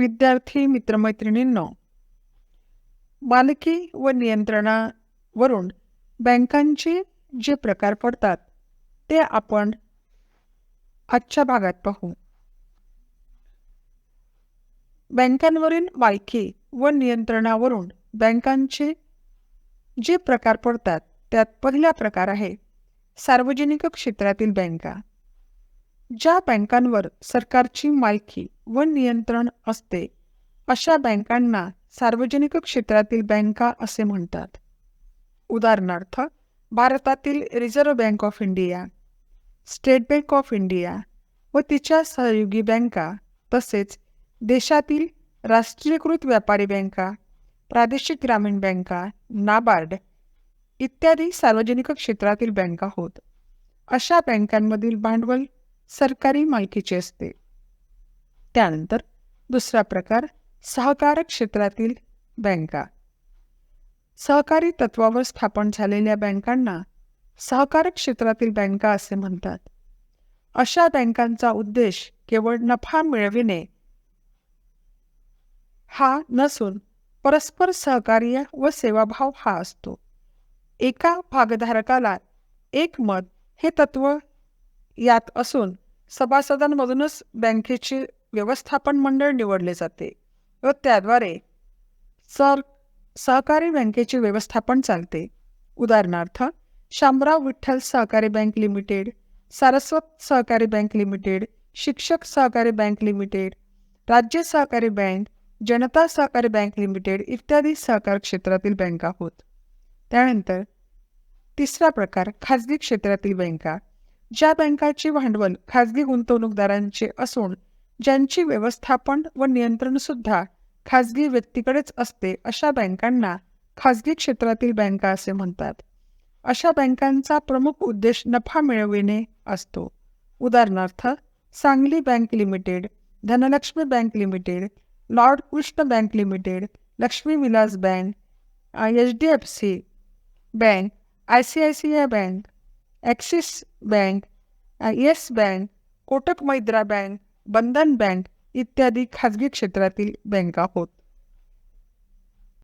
विद्यार्थी मित्रमैत्रिणींनो मालकी व नियंत्रणावरून बँकांचे जे प्रकार पडतात ते आपण आजच्या भागात पाहू. बँकांवरील मालकी व नियंत्रणावरून बँकांचे जे प्रकार पडतात त्यात पहिला प्रकार आहे सार्वजनिक क्षेत्रातील बँका. ज्या बँकांवर सरकारची मालकी व नियंत्रण असते अशा बँकांना सार्वजनिक क्षेत्रातील बँका असे म्हणतात. उदाहरणार्थ भारतातील Reserve Bank of India State Bank of India व तिच्या सहयोगी बँका तसेच देशातील राष्ट्रीयकृत व्यापारी बँका प्रादेशिक ग्रामीण बँका नाबार्ड इत्यादी सार्वजनिक क्षेत्रातील बँका होत. अशा बँकांमधील भांडवल सरकारी मालकीचे असते. त्यानंतर दुसरा प्रकार सहकार क्षेत्रातील बँका. सहकारी तत्वावर स्थापन झालेल्या बँकांना सहकार क्षेत्रातील बँका असे म्हणतात. अशा बँकांचा उद्देश केवळ नफा मिळविणे हा नसून परस्पर सहकार्य व सेवाभाव हा असतो. एका भागधारकाला एक मत हे तत्व यात असून सभासदांमधूनच बँकेचे व्यवस्थापन मंडळ निवडले जाते व त्याद्वारे सर सहकारी बँकेचे व्यवस्थापन चालते. उदाहरणार्थ शामराव विठ्ठल सहकारी बँक लिमिटेड सारस्वत सहकारी बँक लिमिटेड शिक्षक सहकारी बँक लिमिटेड राज्य सहकारी बँक जनता सहकारी बँक लिमिटेड इत्यादी सहकार क्षेत्रातील बँका होत. त्यानंतर तिसरा प्रकार खाजगी क्षेत्रातील बँका. ज्या बँकांचे भांडवल खाजगी गुंतवणूकदारांचे असून ज्यांची व्यवस्थापन व नियंत्रण सुद्धा खाजगी व्यक्तीकडेच असते अशा बँकांना खाजगी क्षेत्रातील बँका असे म्हणतात. अशा बँकांचा प्रमुख उद्देश नफा मिळविणे असतो. उदाहरणार्थ Sangli Bank Limited Dhanlaxmi Bank Limited Lord Krishna Bank Limited Lakshmi Vilas Bank H D F C Bank I C I C I Bank Axis Bank Yes Bank Kotak Mahindra Bank Bandhan Bank इत्यादी खाजगी क्षेत्रातील बँका होत